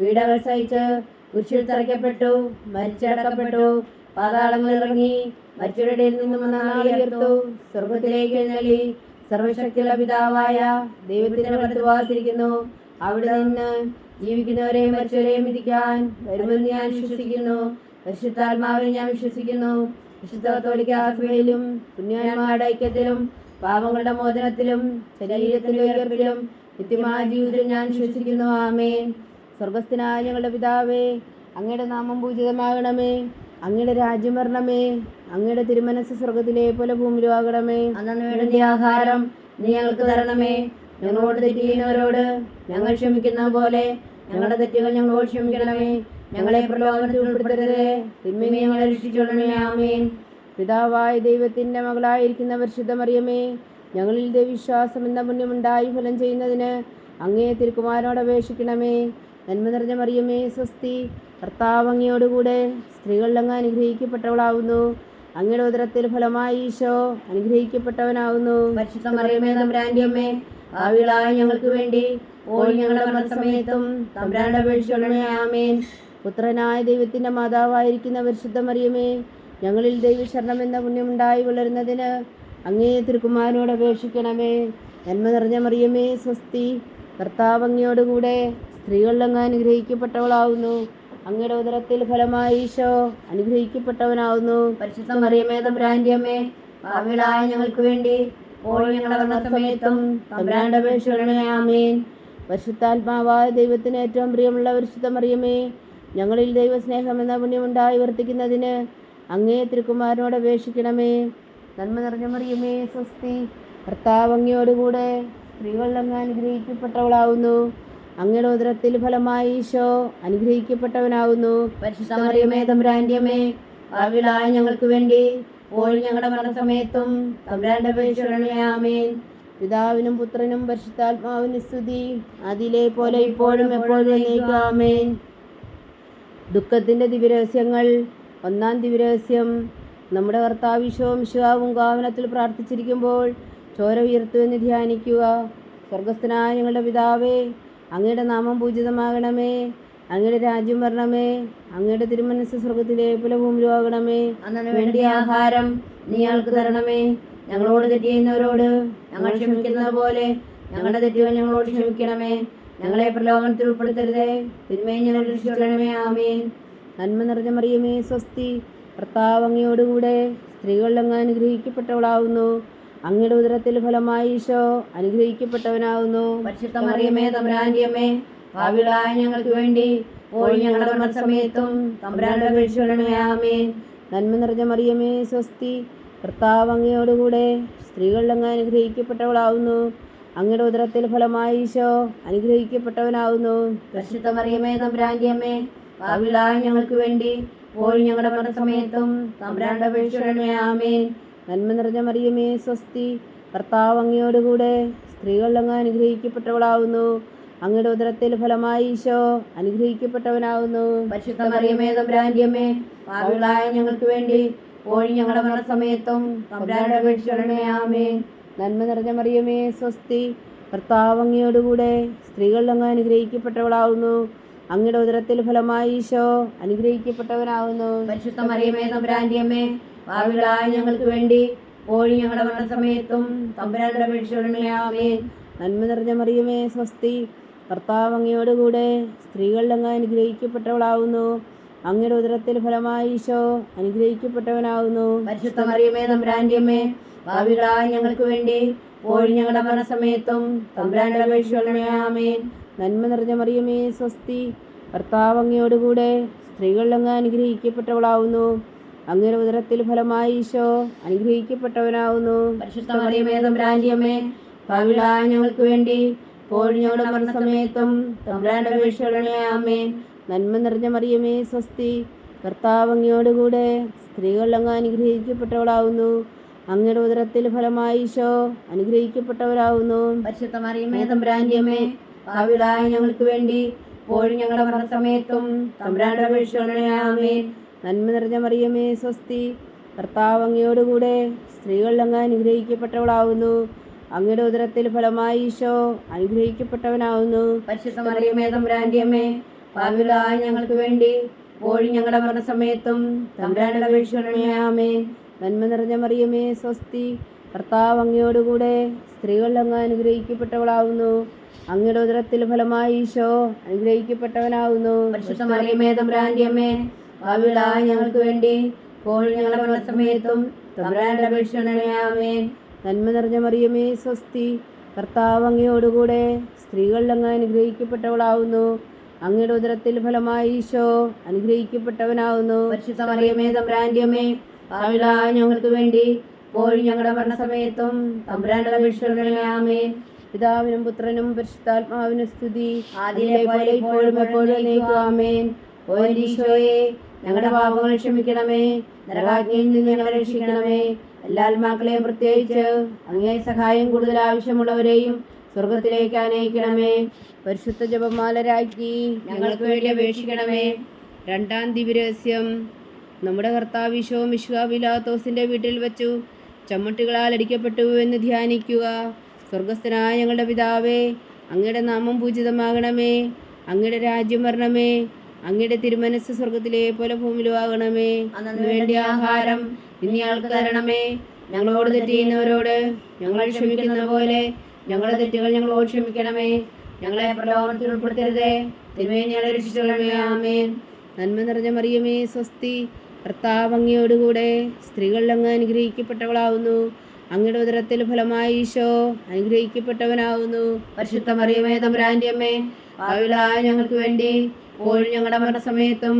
പീഡകൾ സഹിച്ച് കുരിശിൽ തറയ്ക്കപ്പെട്ടു മരിച്ചടക്കപ്പെട്ടു പാതാളങ്ങളിൽ ഇറങ്ങി മരിച്ചവരുടെ നിന്നും ഉയർത്തു സ്വർഗത്തിലേക്ക് എഴുന്നള്ളി സർവശക്തിയുള്ള പിതാവായ ദൈവത്തിന്റെ വലതുഭാഗത്തിരിക്കുന്നു അവിടെ നിന്ന് ജീവിക്കുന്നവരെയും മരിച്ചവരെയും വിധിക്കാൻ വരുമെന്ന് ഞാൻ വിശ്വസിക്കുന്നു. പരിശുദ്ധാത്മാവിനെ ഞാൻ വിശ്വസിക്കുന്നു. വിശുദ്ധ കത്തോലിക്കാസഭയിലും പുണ്യന്മാരുടെ ഐക്യത്തിലും പാപങ്ങളുടെ മോചനത്തിലും ശരീരത്തിലും ഉയർപ്പിലും നിത്യമായ ജീവിതത്തിൽ ഞാൻ വിശ്വസിക്കുന്നു. ആമേൻ. സ്വർഗസ്ഥനായ ഞങ്ങളുടെ പിതാവേ അങ്ങയുടെ നാമം പൂജിതമാകണമേ അങ്ങയുടെ രാജ്യം വരണമേ അങ്ങയുടെ തിരുമനസ് സ്വർഗത്തിലെ പോലെ ഭൂമിയിലാകണമേ അന്നു വേണ്ടുന്ന ആഹാരം നീ ഞങ്ങൾക്ക് തരണമേ. ഞങ്ങളോട് തെറ്റിയുന്നവരോട് ഞങ്ങൾ ക്ഷമിക്കുന്ന പോലെ ഞങ്ങളുടെ തെറ്റുകൾ ഞങ്ങളോട് ക്ഷമിക്കണമേ. ഞങ്ങളെ പ്രലോഭനത്തിൽ ഉൾപ്പെടുത്തരുതേ. ഞങ്ങളെ രക്ഷിച്ചോളണമേ ആമേൻ. പിതാവായ ദൈവത്തിന്റെ മകളായിരിക്കുന്ന പരിശുദ്ധ മറിയമേ ഞങ്ങളിൽ ദൈവവിശ്വാസം എന്ന പുണ്യമുണ്ടായി ഫലം ചെയ്യുന്നതിന് അങ്ങേ തിരുക്കുമാരനോട് അപേക്ഷിക്കണമേ. നന്മ നിറഞ്ഞ മറിയമേ സ്വസ്തി. കർത്താവ് അങ്ങയോടുകൂടെ സ്ത്രീകളിൽ അങ്ങ് അനുഗ്രഹിക്കപ്പെട്ടവളാവുന്നു. അങ്ങയുടെ ഉദരത്തിൽ ഫലമായി ഈശോ അനുഗ്രഹിക്കപ്പെട്ടവനാവുന്നു. പരിശുദ്ധ മറിയമേ അമ്മേ ഭാവികളായ ഞങ്ങൾക്ക് വേണ്ടി ഓൾ ഞങ്ങളുടെ മരണസമയത്തും തമ്പുരാന്റെ അപേക്ഷിച്ചോളണമേ ആമേൻ. പുത്രനായ ദൈവത്തിന്റെ മാതാവായിരിക്കുന്ന പരിശുദ്ധ മറിയമേ ഞങ്ങളിൽ ദൈവശരണം എന്ന പുണ്യമുണ്ടായി വളരുന്നതിന് അങ്ങേ തിരുക്കുമാരനോട് അപേക്ഷിക്കണമേ. നന്മ നിറഞ്ഞ മറിയമേ സ്വസ്തി. കർത്താവ് അങ്ങയോടുകൂടെ സ്ത്രീകളിൽ അങ്ങ് അനുഗ്രഹിക്കപ്പെട്ടവളാവുന്നു. അങ്ങയുടെ ഉദരത്തിൽ ഫലമായി ഈശോ അനുഗ്രഹിക്കപ്പെട്ടവനാവുന്നു. പരിശുദ്ധ മറിയമേ ഞങ്ങൾക്ക് വേണ്ടി പരിശുദ്ധാത്മാവായ ദൈവത്തിന് ഏറ്റവും പ്രിയമുള്ള പരിശുദ്ധ മറിയമേ ഞങ്ങളിൽ ദൈവസ്നേഹം എന്ന പുണ്യമുണ്ടായി വർത്തിക്കുന്നതിന് അങ്ങേ തിരുക്കുമാരനോട് അപേക്ഷിക്കണമേ. നന്മ നിറഞ്ഞ മറിയമേ സ്വസ്തി ഭർത്താവ് അങ്ങയോടുകൂടെ സ്ത്രീകളിലങ്ങ് അനുഗ്രഹിക്കപ്പെട്ടവളാവുന്നു. അങ്ങയുടെ ഉദരത്തിൽ ഫലമായി ഈശോ തമ്പുരാന്റെ ഞങ്ങൾക്ക് വേണ്ടി ഞങ്ങളുടെ മരണസമയത്തും പിതാവിനും പുത്രനും പരിശുദ്ധാത്മാവിന് സ്തുതി അതിലെ പോലെ ഇപ്പോഴും എപ്പോഴും ദുഃഖത്തിന്റെ ദുഃഖത്തിന്റെ ദിവ്യരഹസ്യങ്ങൾ ഒന്നാം ദിവ്യരഹസ്യം. നമ്മുടെ കർത്താവിശോം ശിവാവും ഗാവനത്തിൽ പ്രാർത്ഥിച്ചിരിക്കുമ്പോൾ ചോര ഉയർത്തുവെന്ന് ധ്യാനിക്കുക. സ്വർഗസ്ഥനായ ഞങ്ങളുടെ പിതാവേ അങ്ങയുടെ നാമം പൂജിതമാകണമേ. അങ്ങയുടെ രാജ്യം വരണമേ. അങ്ങയുടെ തിരുമനസ് സ്വർഗത്തിലെ പോലെ ഭൂമിയിലാകണമേ അന്നു വേണ്ടിയ ആഹാരം നീ ഞങ്ങൾക്ക് തരണമേ. ഞങ്ങളോട് തെറ്റ് ചെയ്യുന്നവരോട് ഞങ്ങൾ ക്ഷമിക്കുന്ന പോലെ ഞങ്ങളുടെ തെറ്റുകൾ ഞങ്ങളോട് ക്ഷമിക്കണമേ. ഞങ്ങളെ പ്രലോഭനത്തിൽ ഉൾപ്പെടുത്തരുതേ. തിന്മയെ ഞങ്ങൾ രക്ഷിക്കണമേ. ആമേൻ. നന്മ നിറഞ്ഞ മറിയമേ സ്വസ്തി. ഭർത്താവ് അങ്ങയോടുകൂടെ സ്ത്രീകളിലങ്ങ് അനുഗ്രഹിക്കപ്പെട്ടവളാവുന്നു. അങ്ങയുടെ ഉദരത്തിൽ ഫലമായി ഈശോ അനുഗ്രഹിക്കപ്പെട്ടവനാവുന്നു. പരിശുദ്ധ മറിയമേ തമ്പുരാന്റെ അമ്മേ ഭാവികളായ ഞങ്ങൾക്ക് വേണ്ടി ഓൾ ഞങ്ങളുടെ മരണസമയത്തും തമ്പുരാന്റെ അപേക്ഷിക്കണമേ നന്മ നിറഞ്ഞ മറിയമേ സ്വസ്തി കർത്താവ് അങ്ങയോടുകൂടെ സ്ത്രീകളിൽ അങ്ങ് അനുഗ്രഹിക്കപ്പെട്ടവളാവുന്നു. അങ്ങയുടെ ഉദരത്തിൽ ഫലമായി ഈശോ അനുഗ്രഹിക്കപ്പെട്ടവനാവുന്നു. പരിശുദ്ധ മറിയമേ തമ്പുരാന്റെ അമ്മേ ഭാവികളായ ഞങ്ങൾക്ക് വേണ്ടി ഓൾ ഞങ്ങളുടെ മരണസമയത്തും തമ്പുരാന്റെ അപേക്ഷിക്കണമേ ആമേൻ. നന്മ നിറഞ്ഞ മറിയമേ സ്വസ്തി. കർത്താവ് അങ്ങയോടുകൂടെ സ്ത്രീകൾ അങ്ങ് അനുഗ്രഹിക്കപ്പെട്ടവളാവുന്നു. അങ്ങയുടെ ഉദരത്തിൽ ഫലമായി ഈശോ അനുഗ്രഹിക്കപ്പെട്ടവനാവുന്നു. പരിശുദ്ധ മറിയമേ തമ്പുരാന്റെ അമ്മേ ഞങ്ങൾക്ക് വേണ്ടി കോഴി ഞങ്ങളുടെ മരണസമയത്തും ആമേൻ. നന്മ നിറഞ്ഞ മറിയമേ സ്വസ്തി. കർത്താവ് അങ്ങയോടുകൂടെ സ്ത്രീകൾ അങ്ങ് അനുഗ്രഹിക്കപ്പെട്ടവളാവുന്നു. അങ്ങയുടെ ഉദരത്തിൽ ഫലമായി ഈശോ അനുഗ്രഹിക്കപ്പെട്ടവനാവുന്നു. പരിശുദ്ധ മറിയമേ തമ്പുരാന്റെ അമ്മേ ഭാവികളായ ഞങ്ങൾക്ക് വേണ്ടി കോഴി ഞങ്ങളുടെ മരണസമയത്തും തമ്പുരാന്റെ അപേക്ഷിക്കണമേ ആമേൻ. നന്മ നിറഞ്ഞ മറിയമേ സ്വസ്തി. കർത്താവ് അങ്ങയോടുകൂടെ സ്ത്രീകളിൽ അങ്ങ് അനുഗ്രഹിക്കപ്പെട്ടവളാവുന്നു. അങ്ങയുടെ ഉദരത്തിൽ ഫലമായി ഈശോ അനുഗ്രഹിക്കപ്പെട്ടവനാവുന്നു. പരിശുദ്ധ മറിയമേ നമ്പ്രാൻഡിയമ്മേ ഭാവികളായ ഞങ്ങൾക്ക് വേണ്ടി കോഴി ഞങ്ങളുടെ മരണസമയത്തും തമ്പുരാന്റെ അപേക്ഷകളെ ആമേൻ. നന്മ നിറഞ്ഞ മറിയമേ സ്വസ്തി. കർത്താവ് അങ്ങയോടുകൂടെ സ്ത്രീകളിൽ അങ്ങ് അനുഗ്രഹിക്കപ്പെട്ടവളാവുന്നു. അങ്ങയുടെ ഉദരത്തിൽ ഫലമായി ഈശോ അനുഗ്രഹിക്കപ്പെട്ടവനാവുന്നു. ഞങ്ങൾക്ക് വേണ്ടി ആമേൻ. നന്മ നിറഞ്ഞ മറിയമേ സ്വസ്തി. കർത്താവ് അങ്ങയോടുകൂടെ സ്ത്രീകളിൽ അങ്ങ് അനുഗ്രഹിക്കപ്പെട്ടവളാവുന്നു. അങ്ങയുടെ ഉദരത്തിൽ ഫലമായി ഈശോ അനുഗ്രഹിക്കപ്പെട്ടവരാവുന്നു. ഞങ്ങൾക്ക് വേണ്ടി ഞങ്ങളുടെ മരണസമയത്തും തമ്പുരാന്റെ അപേക്ഷകളെ ആമേൻ. നന്മ നിറഞ്ഞ മറിയമേ സ്വസ്തി. കർത്താവ് അങ്ങയോടുകൂടെ സ്ത്രീകൾ അങ്ങ് അനുഗ്രഹിക്കപ്പെട്ടവളാവുന്നു. അങ്ങയുടെ ഉദരത്തിൽ ഫലമായി ഈശോ അനുഗ്രഹിക്കപ്പെട്ടവനാവുന്നു. പരിശുദ്ധ മറിയമേ ഞങ്ങൾക്ക് വേണ്ടി പോഴി ഞങ്ങളുടെ മരണസമയത്തും തമ്പുരാന്റെ അപേക്ഷകളെ ആമേൻ. നന്മ നിറഞ്ഞ മറിയമേ സ്വസ്തി. കർത്താവ് അങ്ങയോടുകൂടെ സ്ത്രീകൾ അങ്ങ് അനുഗ്രഹിക്കപ്പെട്ടവളാവുന്നു. അങ്ങയുടെ ഉദരത്തിൽ ഫലമായി ഈശോ അനുഗ്രഹിക്കപ്പെട്ടവനാവുന്നു. പരിശുദ്ധ മറിയമേ തമ്പുരാന്റെ അമ്മേ ഭാവികളായ ഞങ്ങൾക്ക് വേണ്ടി. പോയി ഞങ്ങളുടെ മരണസമയത്തും തമ്പുരാന്റെ അപേക്ഷകളെ ആമേൻ നന്മ നിറഞ്ഞ മറിയമേ സ്വസ്തി. കർത്താവ് അങ്ങയോടുകൂടെ സ്ത്രീകളിൽ അങ്ങ് അനുഗ്രഹിക്കപ്പെട്ടവളാവുന്നു. അങ്ങയുടെ ഉദരത്തിൽ ഫലമായി ഈശോ അനുഗ്രഹിക്കപ്പെട്ടവനാവുന്നു. പരിശുദ്ധ മറിയമേ തമ്പുരാന്റെ അമ്മേ ഭാവികളായ ഞങ്ങൾക്ക് വേണ്ടി. പോയി ഞങ്ങളുടെ മരണസമയത്തും തമ്പുരാന്റെ അപേക്ഷകളെ പിതാവിനും പുത്രനും പരിശുദ്ധാത്മാവിനും സ്തുതി. ആദ്യം എപ്പോഴും എപ്പോഴും ആമേൻ. ഓ ഈശോയെ ഞങ്ങളുടെ പാപങ്ങൾ ക്ഷമിക്കണമേ. നരകാജ്ഞയിൽ നിന്ന് ഞങ്ങളെ രക്ഷിക്കണമേ. എല്ലാ ആത്മാക്കളെയും പ്രത്യേകിച്ച് അങ്ങേ സഹായം കൂടുതൽ ആവശ്യമുള്ളവരെയും സ്വർഗത്തിലേക്ക് അനയിക്കണമേ പരിശുദ്ധ ജപമാലരാക്കി ഞങ്ങൾക്ക് വേണ്ടി അപേക്ഷിക്കണമേ. രണ്ടാം ദിവ്യരഹസ്യം. നമ്മുടെ കർത്താവ് ഈശോ മിശ്വാബിലാത്തോസിന്റെ വീട്ടിൽ വെച്ചു. ചമ്മട്ടികളാൽ അടിക്കപ്പെട്ടു എന്ന് ധ്യാനിക്കുക. സ്വർഗസ്ഥനായ ഞങ്ങളുടെ പിതാവേ അങ്ങയുടെ നാമം പൂജിതമാകണമേ. അങ്ങയുടെ രാജ്യം വരണമേ. അങ്ങയുടെ തിരുമനസ് സ്വർഗത്തിലെ പോലെ ഭൂമിയിലും ആകണമേ വേണ്ടി ആഹാരം ഇനി ആൾക്ക് തരണമേ. ഞങ്ങളോട് തെറ്റ് ചെയ്യുന്നവരോട് ഞങ്ങൾ ക്ഷമിക്കുന്ന പോലെ ഞങ്ങളുടെ തെറ്റുകൾ ഞങ്ങളോട് ക്ഷമിക്കണമേ. ഞങ്ങളെ പ്രലോഭനത്തിൽ ഉൾപ്പെടുത്തരുതേ. തിരുമേ ഞങ്ങളെ രക്ഷിച്ചോളമേ. ആമേൻ. നന്മ നിറഞ്ഞ മറിയമേ സ്വസ്തി. കർത്താവ് അങ്ങയോടുകൂടെ സ്ത്രീകളിൽ അങ്ങ് അനുഗ്രഹിക്കപ്പെട്ടവളാവുന്നു. അങ്ങയുടെ ഉദരത്തിൽ ഫലമായി ഈശോ അനുഗ്രഹിക്കപ്പെട്ടവനാവുന്നു. പരിശുദ്ധ മറിയമേ തമ്പുരാന്റെ അമ്മേ. ഭാവിയിലായ ഞങ്ങൾക്ക് വേണ്ടി പോലും ഞങ്ങളുടെ മരണസമയത്തും.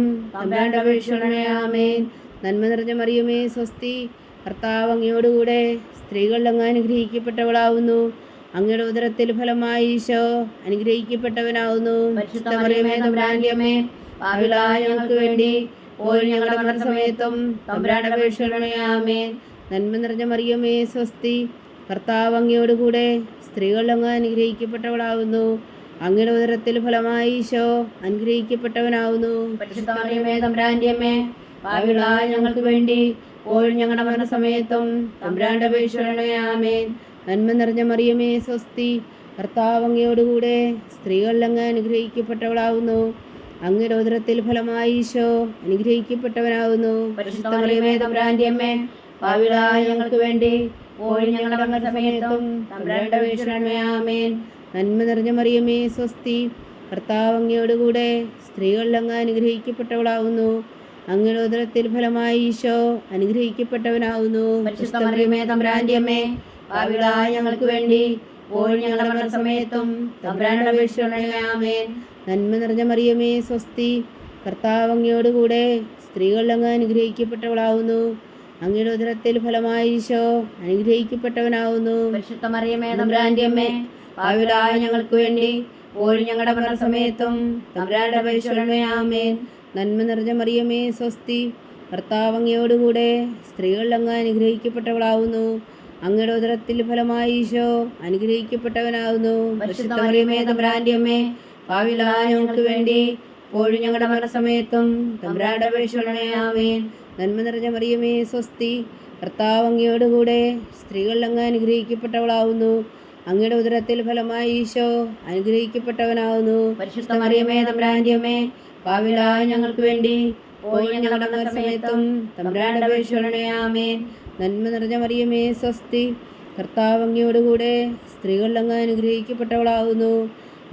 അപേക്ഷകളെ ആമേൻ. നന്മ നിറഞ്ഞ മറിയമേ സ്വസ്തി. കർത്താവ് അങ്ങയോടുകൂടെ സ്ത്രീകളിൽ അങ്ങ് അനുഗ്രഹിക്കപ്പെട്ടവളാവുന്നു. അങ്ങയുടെ ഉദരത്തിൽ ഫലമായി ഈശോ അനുഗ്രഹിക്കപ്പെട്ടവനാവുന്നു. ഞങ്ങൾക്ക് വേണ്ടി പോയി ഞങ്ങളുടെ മരണസമയത്തും. തമ്പുരാന്റെ അപേക്ഷകളെ ആമേൻ. നന്മ നിറഞ്ഞ മറിയമേ സ്വസ്തി. കർത്താവ് അങ്ങയോടുകൂടെ സ്ത്രീകളിൽ അങ്ങ് അനുഗ്രഹിക്കപ്പെട്ടവളാവുന്നു. അങ്ങയുടെ ഉദരത്തിൽ ഫലമായി ഈശോ അനുഗ്രഹിക്കപ്പെട്ടവനാവുന്നു. ഞങ്ങൾക്ക് വേണ്ടി ഞങ്ങളുടെ മരണസമയത്തും സമയത്തും അപേക്ഷകളെ ആമേൻ. നന്മ നിറഞ്ഞ മറിയമേ സ്വസ്തി. ഭർത്താവങ്ങയോടുകൂടെ സ്ത്രീകളിലങ്ങ് അനുഗ്രഹിക്കപ്പെട്ടവളാവുന്നു. അങ്ങയുടെ ഉദരത്തിൽ ഫലമായി ഈശോ അനുഗ്രഹിക്കപ്പെട്ടവനാവുന്നു. ഞങ്ങൾക്ക് വേണ്ടി ഞങ്ങളുടെ മരണസമയത്തും ആമേൻ. നന്മ നിറഞ്ഞ മറിയമേ സ്വസ്തി. കർത്താവ് അങ്ങയോടുകൂടെ സ്ത്രീകളിൽ അങ്ങ് അനുഗ്രഹിക്കപ്പെട്ടവളാവുന്നു. അങ്ങയുടെ ഉദരത്തിൽ ഫലമായി ഈശോ അനുഗ്രഹിക്കപ്പെട്ടവനാവുന്നു. അമ്മേ ഞങ്ങൾക്ക് വേണ്ടി പോയി ഞങ്ങളുടെ മരണസമയത്തും നന്മ നിറഞ്ഞ മറിയമേ സ്വസ്തി. കർത്താവ് അങ്ങയോടുകൂടെ സ്ത്രീകളിൽ അങ്ങ് അനുഗ്രഹിക്കപ്പെട്ടവളാവുന്നു. അങ്ങയുടെ ഉദരത്തിൽ ഫലമായി ഈശോ അനുഗ്രഹിക്കപ്പെട്ടവനാവുന്നു. പരിശുദ്ധ മറിയമേ തമ്പുരാന്റെ അമ്മേ ഭാവിയിലായ ഞങ്ങൾക്ക് വേണ്ടി പോയി ഞങ്ങളുടെ മരണസമയത്തും തമ്പുരാന്റെ അപേക്ഷകളെ ആമേൻ. നന്മ നിറഞ്ഞ മറിയമേ സ്വസ്തി. ഭർത്താവങ്ങയോടുകൂടെ സ്ത്രീകളിൽ അങ്ങ് അനുഗ്രഹിക്കപ്പെട്ടവളാവുന്നു. അങ്ങയുടെ ഉദരത്തിൽ ഫലമായി ഈശോ അനുഗ്രഹിക്കപ്പെട്ടവനാവുന്നു. മറിയമേ തമ്പുരാന്റെ അമ്മേ ഭാവിയിലായ ഞങ്ങൾക്ക് വേണ്ടി പോഴും ഞങ്ങളുടെ മരണസമയത്തും തമ്പുരാന്റെ അപേക്ഷകളെ ആമേൻ. നന്മ നിറഞ്ഞ മറിയമേ സ്വസ്തി. ഭർത്താവ് അങ്ങയോടുകൂടെ സ്ത്രീകളിൽ അങ്ങ് അനുഗ്രഹിക്കപ്പെട്ടവളാവുന്നു. അങ്ങയുടെ ഉദരത്തിൽ ഫലമായി ഈശോ അനുഗ്രഹിക്കപ്പെട്ടവനാവുന്നു. പരിശുദ്ധ മറിയമേ തമ്പുരാന്റെ അമ്മേ ഞങ്ങൾക്ക് വേണ്ടി പോയി ഞങ്ങളുടെ സമയത്തും തമ്പുരാന്റെ നന്മ നിറഞ്ഞ മറിയമേ സ്വസ്തി. കർത്താവ് അങ്ങയോടുകൂടെ സ്ത്രീകളിൽ അങ്ങ് അനുഗ്രഹിക്കപ്പെട്ടവളാവുന്നു.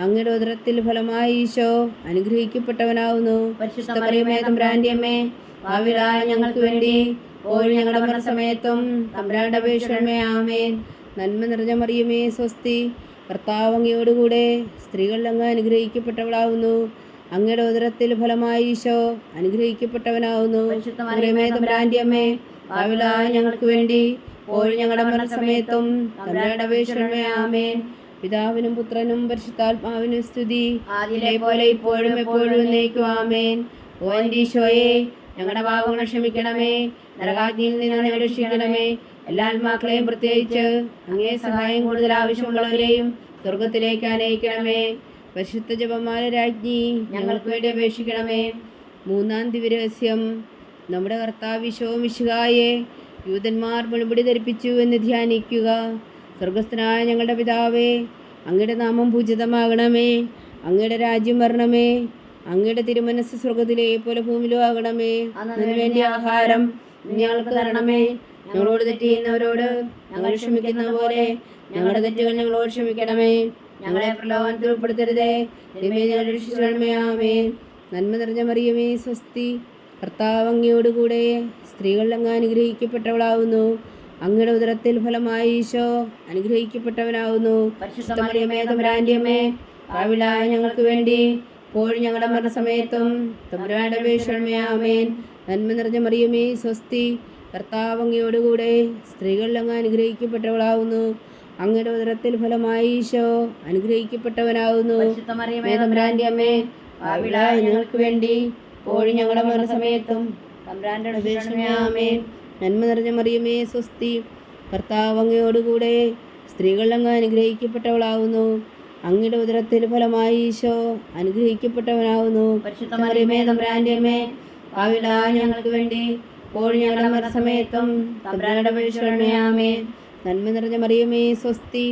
അങ്ങയുടെ ഉദരത്തിൽ ഫലമായി ഈശോ അനുഗ്രഹിക്കപ്പെട്ടവനാവുന്നു. പരിശുദ്ധ മറിയമേ തമ്പുരാന്റെ അമ്മേ ഭാവിയിലായ ഞങ്ങൾക്ക് വേണ്ടി ഓ ഞങ്ങളുടെ മരണസമയത്തും തമ്പുരാന്റെ അപേക്ഷമേ ആമേൻ. നന്മ നിറഞ്ഞ മറിയമേ സ്വസ്തി. കർത്താവ് അങ്ങയോടുകൂടെ സ്ത്രീകൾ അങ്ങ് അനുഗ്രഹിക്കപ്പെട്ടവളാവുന്നു. അങ്ങയുടെ ഉദരത്തിൽ ഫലമായി ഈശോ അനുഗ്രഹിക്കപ്പെട്ടവനാവുന്നു. അമ്മേ ഞങ്ങൾക്ക് വേണ്ടി ഓരോ ഞങ്ങളുടെ മരണസമയത്തും തമ്പുരാന്റെ ആമേൻ. പിതാവിനും പുത്രനും പരിശുദ്ധാത്മാവിനും സ്തുതി. പോലെ ഇപ്പോഴും എപ്പോഴും നയിക്കും ആമേൻ. ഓൻ ഈശോയെ ഞങ്ങളുടെ പാപങ്ങൾ ക്ഷമിക്കണമേ. നരകാഗ്നിയിൽ നിന്ന് രക്ഷിക്കണമേ. എല്ലാ ആത്മാക്കളെയും പ്രത്യേകിച്ച് അങ്ങേ സഹായം കൂടുതൽ ആവശ്യമുള്ളവരെയും സ്വർഗത്തിലേക്ക് അനയിക്കണമേ പരിശുദ്ധ ജപമാല രാജ്ഞി ഞങ്ങൾക്ക് വേണ്ടി അപേക്ഷിക്കണമേ. മൂന്നാം ദിവരഹസ്യം നമ്മുടെ കർത്താവ് ഈശോ മിശിഹായെ യൂതന്മാർ മുൾമുടി ധരിപ്പിച്ചു എന്ന് ധ്യാനിക്കുക. സ്വർഗസ്ഥനായ ഞങ്ങളുടെ പിതാവേ അങ്ങയുടെ നാമം പൂജിതമാകണമേ. അങ്ങയുടെ രാജ്യം വരണമേ. അങ്ങയുടെ തിരുമനസ് സ്വർഗത്തിലെ പോലെ ഭൂമിയിലും ആകണമേ. അതിനുവേണ്ടി ആഹാരം ഞങ്ങൾക്ക് തരണമേ. ഞങ്ങളോട് തെറ്റ് ചെയ്യുന്നവരോട് ഞങ്ങൾ ക്ഷമിക്കുന്ന പോലെ ഞങ്ങളുടെ തെറ്റുകൾ ഞങ്ങളോട് ക്ഷമിക്കണമേ. ഞങ്ങളെ പ്രലോഭനത്തിൽ ഉൾപ്പെടുത്തരുതേ. ആമേൻ നന്മ നിറഞ്ഞ മറിയമേ സ്വസ്തി. കർത്താവ് അങ്ങയോടുകൂടെ സ്ത്രീകൾ അങ്ങ് അനുഗ്രഹിക്കപ്പെട്ടവളാവുന്നു. അങ്ങയുടെ ഉദരത്തിൽ ഫലമായി ഈശോ അനുഗ്രഹിക്കപ്പെട്ടവനാവുന്നു. പരിശുദ്ധ മറിയമേ തമ്പുരാന്റെ അമ്മേ ഞങ്ങൾക്ക് വേണ്ടി പോഴും ഞങ്ങളുടെ മരണസമയത്തും അപേക്ഷമേ ആമേൻ നന്മ നിറഞ്ഞ മറിയമേ സ്വസ്തി. കർത്താവ് അങ്ങയോടുകൂടെ സ്ത്രീകളിൽ അങ്ങ് അനുഗ്രഹിക്കപ്പെട്ടവളാവുന്നു. അങ്ങയുടെ ഉദരത്തിൽ ഫലമായി ഈശോ അനുഗ്രഹിക്കപ്പെട്ടവനാവുന്നു. തമ്പുരാന്റെ അമ്മേ ഞങ്ങൾക്ക് വേണ്ടി. കോഴി ഞങ്ങളുടെ മരണസമയത്തും തമ്പുരാന്റെ അപേക്ഷമേ നന്മ നിറഞ്ഞ മറിയമേ സ്വസ്തി. കർത്താവ് അങ്ങയോടുകൂടെ സ്ത്രീകളിൽ അങ്ങ് അനുഗ്രഹിക്കപ്പെട്ടവളാവുന്നു. അങ്ങയുടെ ഉദരത്തിൽ ഫലമായി ഈശോ അനുഗ്രഹിക്കപ്പെട്ടവനാവുന്നു. പരിശുദ്ധ മറിയമേ തമ്പുരാന്റെ അമ്മേ ഞങ്ങൾക്ക് വേണ്ടി. ഞങ്ങളുടെ മരണസമയത്തും തമ്പുരാന്റെ അപേക്ഷമേ നന്മ നിറഞ്ഞ മറിയമേ സ്വസ്തി.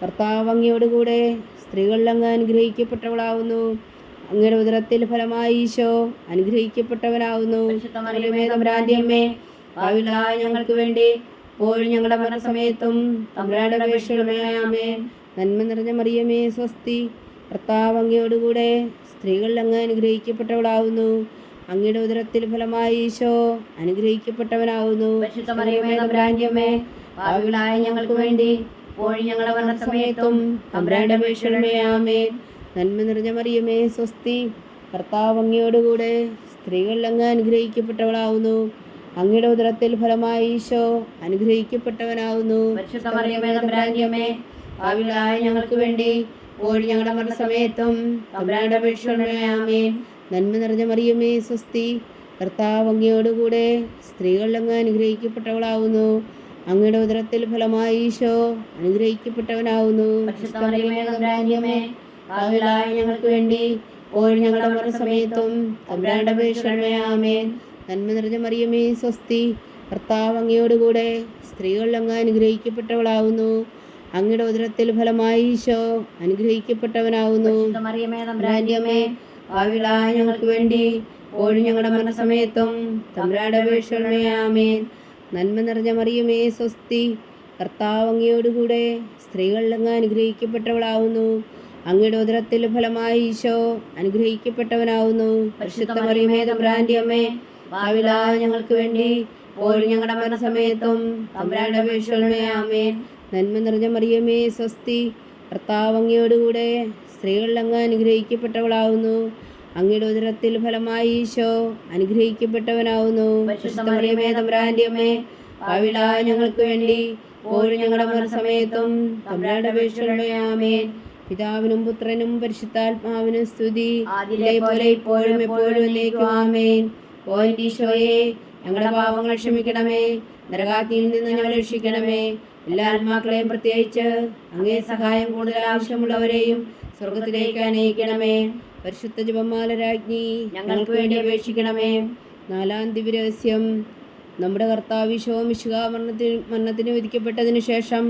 കർത്താവ് അങ്ങയോടുകൂടെ സ്ത്രീകൾ അങ്ങ് അനുഗ്രഹിക്കപ്പെട്ടവളാവുന്നു. അങ്ങയുടെ ഉദരത്തിൽ ഫലമായി ഈശോ അനുഗ്രഹിക്കപ്പെട്ടവനാവുന്നു. പരിശുദ്ധ മറിയമേ തമ്പുരാന്റെ അമ്മേ പാവിലായ ഞങ്ങൾക്ക് വേണ്ടി ഇപ്പോഴും ഞങ്ങളുടെ മരണസമയത്തും തമ്പുരാന്റെ അപേക്ഷമേ നന്മ നിറഞ്ഞ മറിയമേ സ്വസ്തി. കർത്താവ് അങ്ങയോടുകൂടെ സ്ത്രീകൾ അങ്ങ് അനുഗ്രഹിക്കപ്പെട്ടവളാവുന്നു. അങ്ങയുടെ ഉദരത്തിൽ ഫലമായി ഈശോ അനുഗ്രഹിക്കപ്പെട്ടവനാകുന്നു ഞങ്ങൾക്ക് വേണ്ടി ഇപ്പോഴും ഞങ്ങളുടെ മരണസമയത്തും നന്മ നിറഞ്ഞ മറിയമേ സ്വസ്തി കർത്താവ് അങ്ങയോടുകൂടെ സ്ത്രീകൾ അങ്ങ് അനുഗ്രഹിക്കപ്പെട്ടവളാവുന്നു അങ്ങയുടെ ഉദരത്തിൽ ഫലമായി ഈശോ അനുഗ്രഹിക്കപ്പെട്ടവനാവുന്നു ഞങ്ങൾക്ക് വേണ്ടി ഞങ്ങളുടെ മരണസമയത്തും അപേക്ഷമേ ആമേൻ നന്മ നിറഞ്ഞ മറിയമേ സ്വസ്തി. കർത്താവ് അങ്ങയോടുകൂടെ സ്ത്രീകൾ അങ്ങ് അനുഗ്രഹിക്കപ്പെട്ടവളാവുന്നു. അങ്ങയുടെ ഉദരത്തിൽ ഫലമായി ഈശോ അനുഗ്രഹിക്കപ്പെട്ടവനാവുന്നു. ഞങ്ങൾക്ക് വേണ്ടി ഓരോ ഞങ്ങളുടെ മരണസമയത്തും തമ്പുരാന്റെ അപേക്ഷമേ ആമേൻ. നന്മ നിറഞ്ഞ മറിയമേ സ്വസ്തി. കർത്താവ് അങ്ങയോടുകൂടെ സ്ത്രീകൾ അങ്ങ് അനുഗ്രഹിക്കപ്പെട്ടവളാവുന്നു. അങ്ങയുടെ ഉദരത്തിൽ ഫലമായി ഈശോ അനുഗ്രഹിക്കപ്പെട്ടവനാവുന്നു. മറിയമേ പാവിലായ ഞങ്ങൾക്ക് വേണ്ടി ഇപ്പോഴും ഞങ്ങളുടെ മരണസമയത്തും തമ്പുരാന്റെ അപേക്ഷമേ നന്മ നിറഞ്ഞ മറിയുമേ സ്വസ്തി. കർത്താവ് അങ്ങയോടുകൂടെ അങ്ങ് അനുഗ്രഹിക്കപ്പെട്ടവളാവുന്നു. അങ്ങയുടെ ഉദരത്തിൽ ഫലമായി ഈശോ അനുഗ്രഹിക്കപ്പെട്ടവനാവുന്നു. പരിശുദ്ധ മറിയമേ അമ്മേ പാവിലായ ഞങ്ങൾക്ക് വേണ്ടി ഇപ്പോഴും ഞങ്ങളുടെ മരണസമയത്തും ആമേൻ. നന്മ നിറഞ്ഞ മറിയമേ സ്വസ്തി. കർത്താവ് അങ്ങയോടുകൂടെ സ്ത്രീകൾ അങ്ങ് അനുഗ്രഹിക്കപ്പെട്ടവളാവുന്നു. അങ്ങയുടെ ഉദരത്തിൽ ഫലമായി ഈശോ അനുഗ്രഹിക്കപ്പെട്ടവനാവുന്നു. അമ്മേ പാവിള ഞങ്ങൾക്ക് വേണ്ടി ഇപ്പോഴും ഞങ്ങളുടെ സമയത്തും തമ്പുരാന്റെ അപേക്ഷമേ ആമേൻ. പിതാവിനും പുത്രനും പരിശുദ്ധാത്മാവിനും സ്തുതി. പോലെ ഇപ്പോഴും എപ്പോഴും ആമേൻ. ഓ ഈശോയെ ഞങ്ങളുടെ പാപങ്ങൾ ക്ഷമിക്കണമേ. നരകാത്തിയിൽ നിന്ന് ഞങ്ങളെ രക്ഷിക്കണമേ. എല്ലാ ആത്മാക്കളെയും പ്രത്യേകിച്ച് അങ്ങേ സഹായം കൂടുതൽ ആവശ്യമുള്ളവരെയും സ്വർഗത്തിലേക്ക് അനയിക്കണമേ പരിശുദ്ധ ജപമാല രാജ്ഞി ഞങ്ങൾക്ക് വേണ്ടി അപേക്ഷിക്കണമേ. നാലാം ദിവരഹസ്യം നമ്മുടെ കർത്താവ് ശോമിശുക മരണത്തിന് മരണത്തിന് വിധിക്കപ്പെട്ടതിന് ശേഷം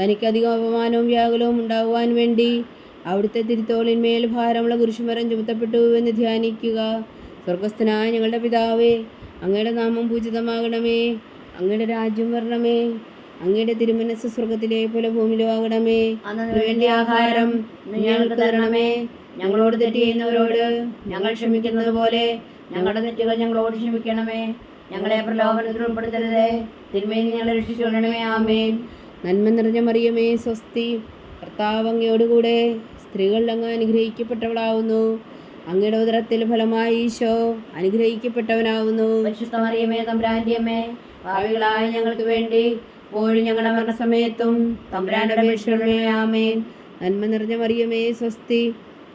തനിക്കധികം അപമാനവും വ്യാകുലവും ഉണ്ടാകുവാൻ വേണ്ടി അവിടുത്തെ തിരുത്തോളിന്മേൽ ഭാരമുള്ള കുരിശുമരം ചുമത്തപ്പെട്ടു എന്ന് ധ്യാനിക്കുക. സ്വർഗസ്ഥനായ ഞങ്ങളുടെ പിതാവേ അങ്ങയുടെ നാമം പൂജിതമാകണമേ. അങ്ങയുടെ രാജ്യം വരണമേ. അങ്ങയുടെ തിരുമനസ് സ്വർഗത്തിലെ പോലെ ഭൂമിയിലും ആകണമേ വേണ്ടി ആഹാരം ഞങ്ങൾക്ക് തരണമേ. ഞങ്ങളോട് തെറ്റ് ചെയ്യുന്നവരോട് ഞങ്ങൾ ക്ഷമിക്കുന്നത് പോലെ ഞങ്ങളുടെ തെറ്റുകൾ ഞങ്ങളോട് ക്ഷമിക്കണമേ. ഞങ്ങളെ പ്രലോഭനത്തിൽ ഉൾപ്പെടുത്തരുതേ. തിന്മയിൽ ഞങ്ങളെ രക്ഷിച്ചുകൊള്ളണമേ. ആമേൻ. നന്മ നിറഞ്ഞ മറിയമേ സ്വസ്തി. കർത്താവ് അങ്ങയോടുകൂടെ സ്ത്രീകൾ അങ്ങ് അനുഗ്രഹിക്കപ്പെട്ടവളാവുന്നു. അങ്ങയുടെ ഉദരത്തിൽ ഫലമായി ഈശോ അനുഗ്രഹിക്കപ്പെട്ടവനാവുന്നു. പരിശുദ്ധ മറിയമേ തമ്പുരാന്റെ അമ്മേ ഭാവികളായ ഞങ്ങൾക്ക് വേണ്ടി ഇപ്പോഴും ഞങ്ങളുടെ മരണസമയത്തും തമ്പുരാന്റെ അപേക്ഷകളേ ആമേൻ. നന്മ നിറഞ്ഞ മറിയമേ സ്വസ്തി.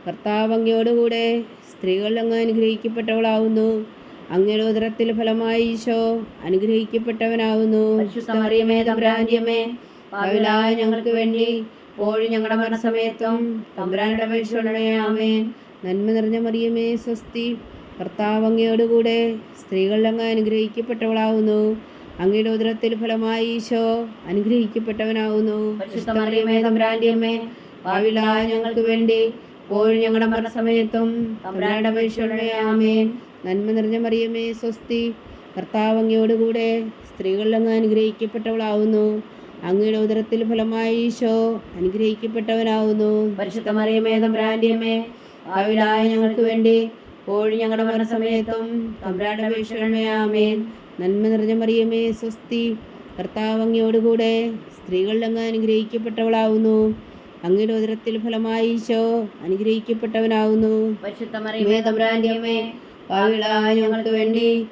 കർത്താവ് അങ്ങയോടുകൂടെ സ്ത്രീകൾ അങ്ങ് അനുഗ്രഹിക്കപ്പെട്ടവളാവുന്നു. അങ്ങയുടെ ഉദരത്തിൽ ഫലമായി ഈശോ അനുഗ്രഹിക്കപ്പെട്ടവനാവുന്നു. മറിയമേ ഞങ്ങൾക്ക് വേണ്ടി ഇപ്പോഴും ഞങ്ങളുടെ മരണസമയത്തും തമ്പുരാനുടെ അപേക്ഷകളേ ആമേൻ. നന്മ നിറഞ്ഞ മറിയമേ സ്വസ്തി. കർത്താവ് അങ്ങയോടുകൂടെ സ്ത്രീകൾ അങ്ങ് അനുഗ്രഹിക്കപ്പെട്ടവളാവുന്നു. അങ്ങയുടെ ഉദരത്തിൽ ഫലമായി ഈശോ അനുഗ്രഹിക്കപ്പെട്ടവനാകുന്നു ഞങ്ങൾക്ക് വേണ്ടി പോഴും ഞങ്ങളുടെ മരണസമയത്തും തമ്പുരാന്റെ ആമേൻ. നന്മ നിറഞ്ഞ മറിയമേ സ്വസ്തി കർത്താവ് അങ്ങയോടുകൂടെ സ്ത്രീകൾ അങ്ങ് അനുഗ്രഹിക്കപ്പെട്ടവളാവുന്നു. അങ്ങയുടെ ഉദരത്തിൽ ഫലമായി ഈശോ അനുഗ്രഹിക്കപ്പെട്ടവനാവുന്നു. പരിശുദ്ധ മറിയമേ അമ്മേ ഞങ്ങൾക്ക് വേണ്ടി പോഴും ഞങ്ങളുടെ മരണസമയത്തും തമ്പുരാന്റെ അപേക്ഷകളേ ആമേൻ. നന്മ നിറഞ്ഞ മറിയമേ സ്വസ്തി. കർത്താവ് അങ്ങയോടുകൂടെ സ്ത്രീകൾ അങ്ങ് അനുഗ്രഹിക്കപ്പെട്ടവളാവുന്നു. അങ്ങയുടെ ഉദരത്തിൽ ഫലമായി ഈശോ അനുഗ്രഹിക്കപ്പെട്ടവനാവുന്നു. ഞങ്ങൾക്ക് വേണ്ടി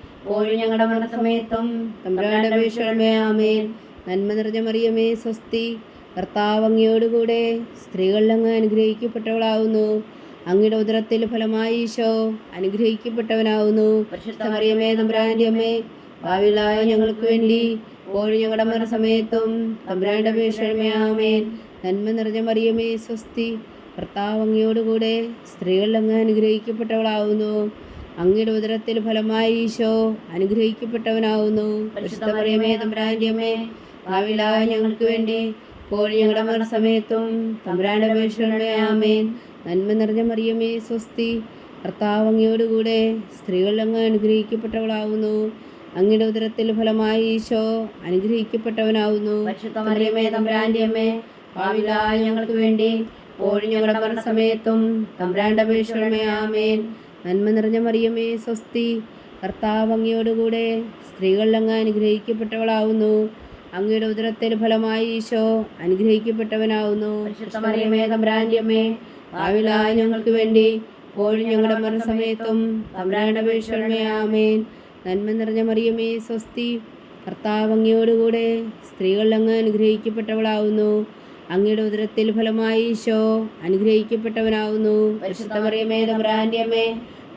ഞങ്ങളുടെ മരണസമയത്തും. തമ്പുരാന്റെ ആമേൻ. നന്മ നിറഞ്ഞ മറിയമേ സ്വസ്തി. കർത്താവ് അങ്ങയോടുകൂടെ സ്ത്രീകൾ അങ്ങ് അനുഗ്രഹിക്കപ്പെട്ടവളാവുന്നു. അങ്ങയുടെ ഉദരത്തിൽ ഫലമായി ഈശോ അനുഗ്രഹിക്കപ്പെട്ടവനാവുന്നു. പരിശുദ്ധ മറിയമേ തമ്പുരാന്റെ അമ്മേ ഭാവികളായ ഞങ്ങൾക്ക് വേണ്ടി ഇപ്പോഴും ഞങ്ങളുടെ മരണസമയത്തും തമ്പുരാന്റെ അപേക്ഷകളേ ആമേൻ. നന്മ നിറഞ്ഞ മറിയമേ സ്വസ്തി. കർത്താവ് അങ്ങയോടുകൂടെ അങ്ങ് അനുഗ്രഹിക്കപ്പെട്ടവളാവുന്നു. അങ്ങയുടെ ഉദരത്തിൽ ഫലമായി ഈശോ അനുഗ്രഹിക്കപ്പെട്ടവനാവുന്നു. മറിയമേ തമ്പുരാന്റെ ഭാവികളായ ഞങ്ങൾക്ക് വേണ്ടി ഇപ്പോഴും ഞങ്ങളുടെ മരണസമയത്തും തമ്പുരാന്റെ അപേക്ഷകളേ ആമേൻ. നന്മ നിറഞ്ഞ മറിയമേ സ്വസ്തി. കർത്താവ് അങ്ങയോടുകൂടെ അങ്ങ് അനുഗ്രഹിക്കപ്പെട്ടവളാവുന്നു. അങ്ങയുടെ ഉദരത്തിൽ ഫലമായി ഈശോ അനുഗ്രഹിക്കപ്പെട്ടവനാവുന്നു. ഞങ്ങൾക്ക് വേണ്ടി ഞങ്ങളുടെ മരണസമയത്തും അപേക്ഷകളേ ആമേൻ. നന്മ നിറഞ്ഞ മറിയമേ സ്വസ്തി. കർത്താവ് അങ്ങയോടുകൂടെ സ്ത്രീകൾ അങ്ങ് അനുഗ്രഹിക്കപ്പെട്ടവളാവുന്നു. അങ്ങയുടെ ഉദരത്തിൽ ഫലമായി ഈശോ അനുഗ്രഹിക്കപ്പെട്ടവനാവുന്നു. തമ്പ്രാണ്ടിയമ്മേ മറിയമേ തമ്പുരാന്റെ അമ്മേ ഭാവികളായ ഞങ്ങൾക്ക് വേണ്ടി ഇപ്പോഴും ഞങ്ങളുടെ മരണസമയത്തും അപേക്ഷകളേ ആമേൻ. നന്മ നിറഞ്ഞ മറിയമേ സ്വസ്തി. കർത്താവ് അങ്ങയോടുകൂടെ സ്ത്രീകൾ അങ്ങ് അനുഗ്രഹിക്കപ്പെട്ടവളാവുന്നു. അങ്ങയുടെ ഉദരത്തിൽ ഫലമായി ഈശോ അനുഗ്രഹിക്കപ്പെട്ടവനാവുന്നു. പരിശുദ്ധ മറിയമേ തമ്പ്രാന്റെ അമ്മേ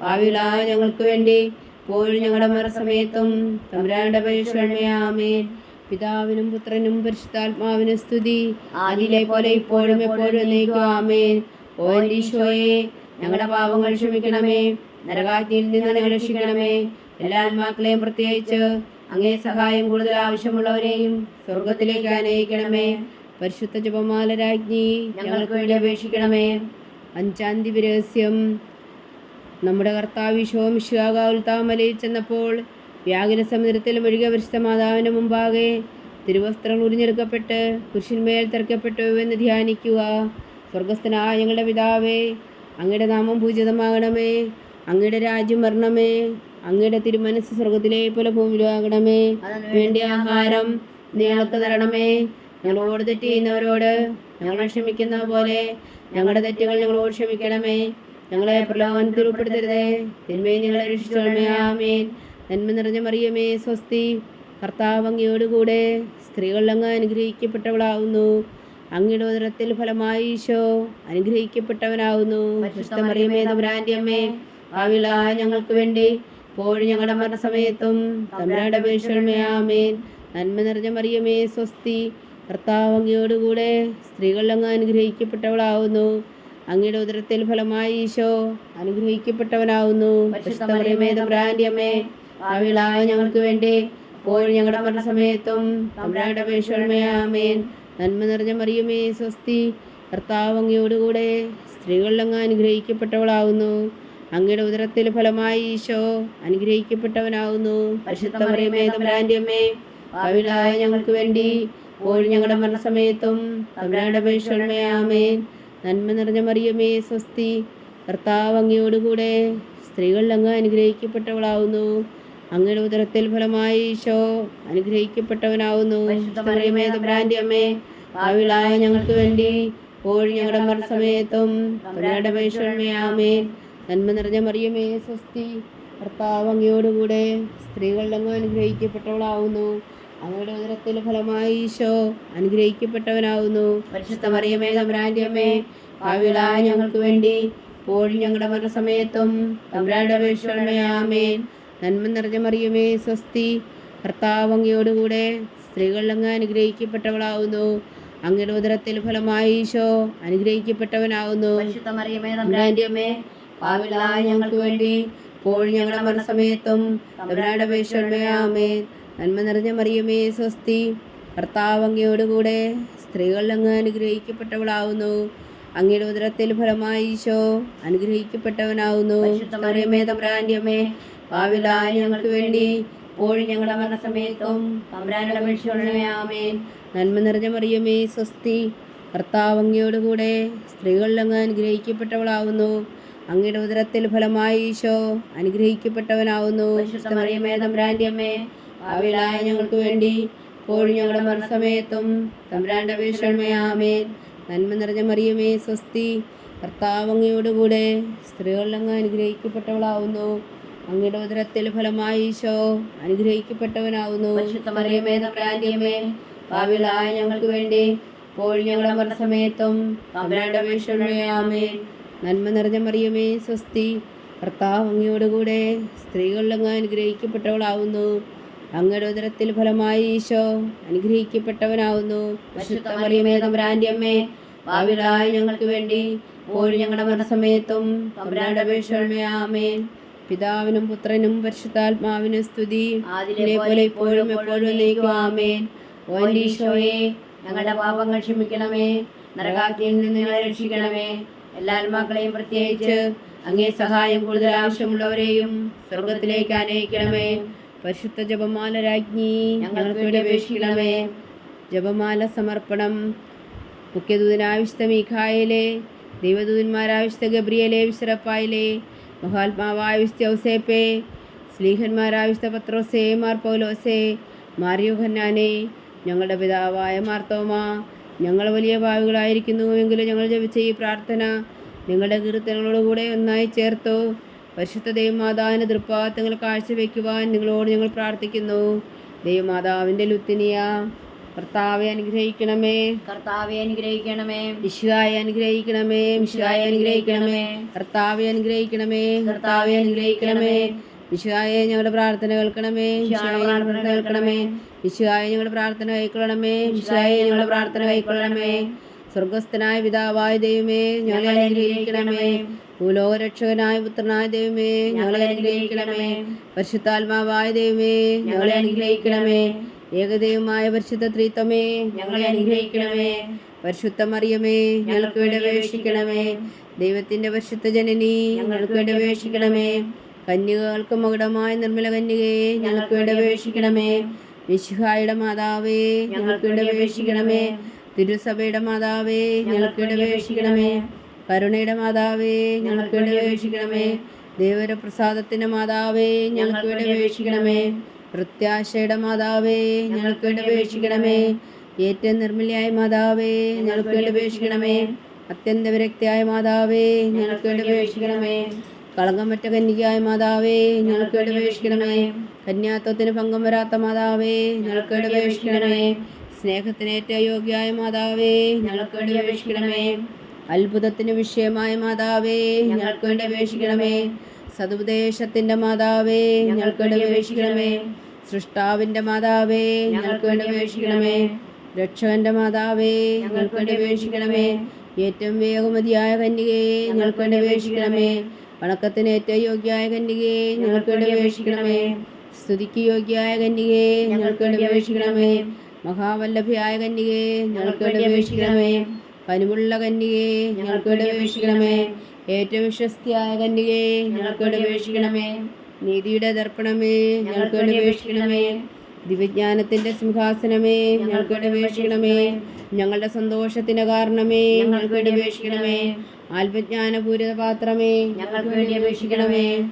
ഭാവിയിലാ ഞങ്ങൾക്ക് വേണ്ടി ഇപ്പോഴും ഞങ്ങളുടെ മരണസമയത്തും തമ്പ്രാന്റെ ആമേൻ. പിതാവിനും പുത്രനും പരിശുദ്ധാത്മാവിനും സ്തുതി. ആദിയിലെ പോലെ ഇപ്പോഴും എപ്പോഴും എന്നേക്കും ആമേൻ. ഓ ഈശോയെ ഞങ്ങളുടെ പാപങ്ങൾ ക്ഷമിക്കണമേ. നരകാജ്ഞയിൽ നിന്ന് രക്ഷിക്കണമേ. എല്ലാ ആത്മാക്കളെയും പ്രത്യേകിച്ച് അങ്ങേ സഹായം കൂടുതൽ ആവശ്യമുള്ളവരെയും സ്വർഗത്തിലേക്ക് അനയിക്കണമേ പരിശുദ്ധ ജപമാല രാജ്ഞി ഞങ്ങൾക്ക് വേണ്ടി അപേക്ഷിക്കണമേ. അഞ്ചാം തീയതി രഹസ്യം നമ്മുടെ കർത്താവ് ശോമിഷാകാവുൽത്താമലയിൽ ചെന്നപ്പോൾ വ്യാകുല സമുദ്രത്തിൽ മുഴുകിയ പരിശുദ്ധ മാതാവിന്റെ മുമ്പാകെ തിരുവസ്ത്രങ്ങൾ ഉരിഞ്ഞെടുക്കപ്പെട്ട് കുരിശിന്മേൽ തിരക്കപ്പെട്ടു എന്ന് ധ്യാനിക്കുക. സ്വർഗസ്ഥനായ ഞങ്ങളുടെ പിതാവേ അങ്ങയുടെ നാമം പൂജിതമാകണമേ. അങ്ങയുടെ രാജ്യം വരണമേ. അങ്ങയുടെ തിരുമനസ് സ്വർഗത്തിലെ പോലെ ഭൂമിയിലാകണമേ. വേണ്ടി ആഹാരം ഞങ്ങൾക്ക് തരണമേ. ഞങ്ങളോട് തെറ്റ് ചെയ്യുന്നവരോട് ഞങ്ങൾ ക്ഷമിക്കുന്ന പോലെ ഞങ്ങളുടെ തെറ്റുകൾ ഞങ്ങളോട് ക്ഷമിക്കണമേ. ഞങ്ങളെ പ്രലോഭനത്തിൽ ഉൾപ്പെടുത്തരുതേ. തിന്മയും ഞങ്ങളെ രക്ഷിച്ചോളമേ ആമേൻ. നന്മ നിറഞ്ഞ മറിയമേ സ്വസ്തി. കർത്താവ് അങ്ങയോടുകൂടെ സ്ത്രീകൾ അങ്ങ് അനുഗ്രഹിക്കപ്പെട്ടവളാവുന്നു. അങ്ങയുടെ ഉദരത്തിൽ ഫലമായി ഈശോ അനുഗ്രഹിക്കപ്പെട്ടവനാവുന്നു. മറിയമേ അമ്മേ ഞങ്ങൾക്ക് വേണ്ടി ഇപ്പോഴും ഞങ്ങളുടെ മരണസമയത്തും തമ്പുരാന്റെ അപേക്ഷകളമേ ആമേൻ. നന്മ നിറഞ്ഞ മറിയമേ സ്വസ്തി. കർത്താവ് അങ്ങയോടുകൂടെ സ്ത്രീകൾ അങ്ങ് അനുഗ്രഹിക്കപ്പെട്ടവളാവുന്നു. അങ്ങയുടെ ഉദരത്തിൽ ഫലമായി ഈശോ അനുഗ്രഹിക്കപ്പെട്ടവനാവുന്നു. അമ്മേ ഞങ്ങൾക്ക് വേണ്ടി. ഇപ്പോഴും ഞങ്ങളുടെ മരണസമയത്തും തമ്പുരാന്റെ അപേക്ഷകളമേ ആമേൻ. നന്മ നിറഞ്ഞ മറിയമേ സ്വസ്തി. കർത്താവ് അങ്ങയോടുകൂടെ സ്ത്രീകൾ അങ്ങ് അനുഗ്രഹിക്കപ്പെട്ടവളാവുന്നു. അങ്ങയുടെ ഉദരത്തിൽ ഫലമായി ഈശോ അനുഗ്രഹിക്കപ്പെട്ടവനാകുന്നു അമ്മേ ഭാവിനായ ഞങ്ങൾക്ക് വേണ്ടി ഇപ്പോഴും ഞങ്ങളുടെ മരണസമയത്തും തമ്പുരാന്റെ അപേക്ഷമേയാമേൻ നന്മ നിറഞ്ഞ മറിയമേ സ്വസ്തി. കർത്താവ് അങ്ങയോടുകൂടെ സ്ത്രീകളിൽ അങ്ങ് അനുഗ്രഹിക്കപ്പെട്ടവളാവുന്നു. അങ്ങയുടെ ഉദരത്തിൽ ഫലമായി ഈശോ അനുഗ്രഹിക്കപ്പെട്ടവനാവുന്നു. മറിയമേ തമ്പുരാന്റെ അമ്മേ ഭാവിളായ ഞങ്ങൾക്ക് വേണ്ടി ഇപ്പോഴും ഞങ്ങളുടെ മരണസമയത്തും തമ്പുരാന്റെ അപേക്ഷമേയാമേൻ നന്മ നിറഞ്ഞ മറിയമേ സ്വസ്തി. ഭർത്താവ് അങ്ങയോടുകൂടെ സ്ത്രീകളിൽ അങ്ങ് അനുഗ്രഹിക്കപ്പെട്ടവളാവുന്നു. അങ്ങയുടെ ഉദരത്തിൽ ഫലമായി ഈശോ അനുഗ്രഹിക്കപ്പെട്ടവനാവുന്നു. പരിശുദ്ധ മറിയമേ തമ്പുരാന്റെ അമ്മേ ഞങ്ങൾക്ക് വേണ്ടി പോഴി ഞങ്ങളുടെ മരണസമയത്തും തമ്പുരാന്റെ അപേക്ഷമേയാമേൻ നന്മ നിറഞ്ഞ മറിയമേ സ്വസ്തി. ഭർത്താവ് അങ്ങയോടുകൂടെ സ്ത്രീകളിൽ അങ്ങ് അനുഗ്രഹിക്കപ്പെട്ടവളാവുന്നു. അങ്ങയുടെ ഉദരത്തിൽ ഫലമായി ഈശോ അനുഗ്രഹിക്കപ്പെട്ടവനാവുന്നു. പരിശുദ്ധ മറിയമേ തമ്പുരാന്റെ അമ്മേ പാവിലായ ഞങ്ങൾക്ക് വേണ്ടി ഇപ്പോഴും ഞങ്ങളുടെ മരണസമയത്തും തമ്പുരാന്റെ അപേക്ഷമേയാമേ നന്മ നിറഞ്ഞ മറിയമേ സ്വസ്തി. കർത്താവ് അങ്ങയോടുകൂടെ സ്ത്രീകളിൽ അങ്ങ് അനുഗ്രഹിക്കപ്പെട്ടവളാവുന്നു. അങ്ങയുടെ ഉദരത്തിൽ ഫലമായി ഈശോ അനുഗ്രഹിക്കപ്പെട്ടവനാവുന്നു. മറിയമേ തമ്പുരാന്റെ പാവിലായി ഞങ്ങൾക്ക് വേണ്ടി ഇപ്പോഴും ഞങ്ങളുടെ മരണസമയത്തും തമ്പുരാന്റെ അപേക്ഷമേയാമേൻ നന്മ നിറഞ്ഞ മറിയമേ സ്വസ്തി. കർത്താവ് അങ്ങയോടുകൂടെ സ്ത്രീകളിൽ അങ്ങ് അനുഗ്രഹിക്കപ്പെട്ടവളാവുന്നു. അങ്ങയുടെ ഉദരത്തിൽ ഫലമായി ഈശോ അനുഗ്രഹിക്കപ്പെട്ടവനാവുന്നു. മറിയമേ തമ്പുരാന്റെ അമ്മേ ഭാവിയിലായ ഞങ്ങൾക്ക് വേണ്ടി ഇപ്പോഴും ഞങ്ങളുടെ മരണസമയത്തും തമ്പ്രാന്റെ അപേക്ഷമയാമേ നന്മ നിറഞ്ഞ മറിയമേ സ്വസ്തി. കർത്താവ് സ്ത്രീകളിലങ്ങ് അനുഗ്രഹിക്കപ്പെട്ടവളാവുന്നു. അങ്ങയുടെ ഉദരത്തിൽ ഫലമായി ഈശോ അനുഗ്രഹിക്കപ്പെട്ടവനാവുന്നു. മറിയമേ തമ്പുരാന്റെ അമ്മേ ഭാവിയിലായ ഞങ്ങൾക്ക് വേണ്ടി കോഴി ഞങ്ങളുടെ മരണസമയത്തും തമ്പ്രാന്റെ അപേക്ഷമയാമേ നന്മ നിറഞ്ഞ മറിയമേ സ്വസ്തി. കർത്താവ് അങ്ങയോടുകൂടെ സ്ത്രീകളിലങ്ങ് അനുഗ്രഹിക്കപ്പെട്ടവളാവുന്നു. അങ്ങയുടെ ഉദരത്തിൽ ഫലമായി ഈശോ അനുഗ്രഹിക്കപ്പെട്ടവനാവുന്നു. മറിയമേ തമ്പുരാന്റെ അമ്മേ ഭാവിയിലായ ഞങ്ങൾക്ക് വേണ്ടി ഇപ്പോഴും ഞങ്ങളുടെ മരണസമയത്തും പിതാവിനും പുത്രനും പരിശുദ്ധാത്മാവിനും സ്തുതി. ആദിലെ പോലെ ഇപ്പോഴും എപ്പോഴും എന്നേക്കും ആമേൻ. ഓ ഈശോയെ ഞങ്ങളുടെ പാപങ്ങൾ ക്ഷമിക്കണമേ. നരകാക്കിയിൽ നിന്ന് ഞങ്ങളെ രക്ഷിക്കണമേ. എല്ലാ ആത്മാക്കളെയും പ്രത്യേകിച്ച് അങ്ങേ സഹായം കൂടുതൽ ആവശ്യമുള്ളവരെയും സ്വർഗത്തിലേക്ക് അനയിക്കണമേ പരിശുദ്ധ ജപമാല രാജ്ഞി ഞങ്ങൾക്ക് അപേക്ഷിക്കണമേ. ജപമാല സമർപ്പണം. മുഖ്യദൂതനാവിശുദ്ധ മീഖായിലെ ദൈവദൂതന്മാരാവിശുദ്ധ ഗബ്രിയലെ വിശ്രപ്പായിലെ മഹാത്മാവായുസ്ത ഔസേപ്പെ സ്ലീഹന്മാരാവിശുദ്ധ പത്രോസേ മാർ പൗലോസേ മാറിയോഹന്നാനെ ഞങ്ങളുടെ പിതാവായ മാർത്തോമ ഞങ്ങൾ വലിയ ഭാവികളായിരിക്കുന്നുവെങ്കിലും ഞങ്ങൾ ജപിച്ച ഈ പ്രാർത്ഥന നിങ്ങളുടെ കീർത്തനങ്ങളോടുകൂടെ ഒന്നായി ചേർത്തു. പരിശുദ്ധ ദൈവമാതാവിന്റെ ദൃപ്പാത്തങ്ങൾ കാഴ്ചവെക്കുവാൻ നിങ്ങളോട് ഞങ്ങൾ പ്രാർത്ഥിക്കുന്നു. ദൈവമാതാവിന്റെ ലുത്തിനിയ കർത്താവെ അനുഗ്രഹിക്കണമേ. കർത്താവെ അനുഗ്രഹിക്കണമേ. വിശുവായി അനുഗ്രഹിക്കണമേ. വിശുവായി അനുഗ്രഹിക്കണമേ. കർത്താവെ അനുഗ്രഹിക്കണമേ. കർത്താവെ അനുഗ്രഹിക്കണമേ. വിശുവായെ ഞങ്ങളുടെ പ്രാർത്ഥന കേൾക്കണമേ. കേൾക്കണമേ. വിശുവായെ ഞങ്ങൾ പ്രാർത്ഥന കൈക്കൊള്ളണമേ വിശുവായ ഞങ്ങൾ പ്രാർത്ഥന കൈക്കൊള്ളണമേ സ്വർഗസ്ഥനായ പിതാവായ ദൈവമേ ഞങ്ങളെ അനുഗ്രഹിക്കണമേ. ഭൂലോകരക്ഷകനായ പുത്രനായ ദൈവമേ ഞങ്ങളെ അനുഗ്രഹിക്കണമേ. പരിശുദ്ധാത്മാവായ ദൈവമേ ഞങ്ങളെ അനുഗ്രഹിക്കണമേ. ഏകദൈവമായ പരിശുദ്ധ ത്രീത്വമേ ഞങ്ങളെ അനുഗ്രഹിക്കണമേ. പരിശുദ്ധ മറിയമേ ഞങ്ങൾക്ക് വേണ്ടി അപേക്ഷിക്കണമേ. ദൈവത്തിന്റെ പരിശുദ്ധ ജനനി ഞങ്ങൾക്ക് വേണ്ടി അപേക്ഷിക്കണമേ. കന്യകകൾക്ക് മകുടമായ നിർമ്മല കന്യകയെ ഞങ്ങൾക്ക് വേണ്ടി അപേക്ഷിക്കണമേ. വിശുഹായുടെ മാതാവേ ഞങ്ങൾക്ക് അപേക്ഷിക്കണമേ. തിരുസഭയുടെ മാതാവേ ഞങ്ങൾക്ക് അപേക്ഷിക്കണമേ. കരുണയുടെ മാതാവേ ഞങ്ങൾക്ക് വേണ്ടി അപേക്ഷിക്കണമേ. ദേവരപ്രസാദത്തിന്റെ മാതാവേ ഞങ്ങൾക്ക് അപേക്ഷിക്കണമേ. പ്രത്യാശയുടെ മാതാവേ ഞങ്ങൾക്ക് അപേക്ഷിക്കണമേ. ഏറ്റവും നിർമ്മലയായ മാതാവേ ഞങ്ങൾക്ക് വേണ്ടി അപേക്ഷിക്കണമേ. അത്യന്ത മാതാവേ ഞങ്ങൾക്ക് വേണ്ടി കളങ്കമറ്റ കന്യകയായ മാതാവേ ഞങ്ങൾക്ക് ഇടവേഷിക്കണമേ കന്യാത്വത്തിന് പങ്കം വരാത്ത മാതാവേ ഞങ്ങൾക്ക് ഇടവേഷിക്കണമേ സ്നേഹത്തിന് ഏറ്റവും യോഗ്യായ മാതാവേ ഞങ്ങൾക്ക് വേണ്ടി അപേക്ഷിക്കണമേ അത്ഭുതത്തിന് വിഷയമായ മാതാവേ ഞങ്ങൾക്ക് വേണ്ടി അപേക്ഷിക്കണമേ സതുപദേശത്തിന്റെ മാതാവേ ഞങ്ങൾക്ക് വേണ്ടി അപേക്ഷിക്കണമേ സൃഷ്ടാവിന്റെ മാതാവേ ഞങ്ങൾക്ക് വേണ്ടി അപേക്ഷിക്കണമേ രക്ഷകന്റെ മാതാവേ ഞങ്ങൾക്ക് വേണ്ടി അപേക്ഷിക്കണമേ ഏറ്റവും വേഗമതിയായ കന്യകയെ ഞങ്ങൾക്ക് വേണ്ടി അപേക്ഷിക്കണമേ വണക്കത്തിന് ഏറ്റവും യോഗ്യായ കന്യകയെ ഞങ്ങൾക്ക് വേണ്ടി അപേക്ഷിക്കണമേ. സ്തുതിക്ക് യോഗ്യയായ കന്യകയെ ഞങ്ങൾക്ക് വേണ്ടി അപേക്ഷിക്കണമേ. മഹാവല്ലഭയായ കന്യകയെ ഞങ്ങൾക്ക് വേണ്ടി അപേക്ഷിക്കണമേ. പനിമുള്ള കന്യകയെ ഞങ്ങൾക്ക് വേണ്ടി അപേക്ഷിക്കണമേ. ഏറ്റവും വിശ്വസ്തിയായ കന്യകയെ ഞങ്ങൾക്ക് വേണ്ടി അപേക്ഷിക്കണമേ. നീതിയുടെ ദർപ്പണമേ ഞങ്ങൾക്ക് വേണ്ടി അപേക്ഷിക്കണമേ. ദിവ്യജ്ഞാനത്തിന്റെ സിംഹാസനമേ ഞങ്ങൾക്ക് അപേക്ഷിക്കണമേ. ഞങ്ങളുടെ സന്തോഷത്തിന്റെ കാരണമേ ഞങ്ങൾക്ക് അപേക്ഷിക്കണമേ. ആത്മജ്ഞാനപൂരിത പാത്രമേ ഞങ്ങൾക്ക് വേണ്ടി അപേക്ഷിക്കണമേ.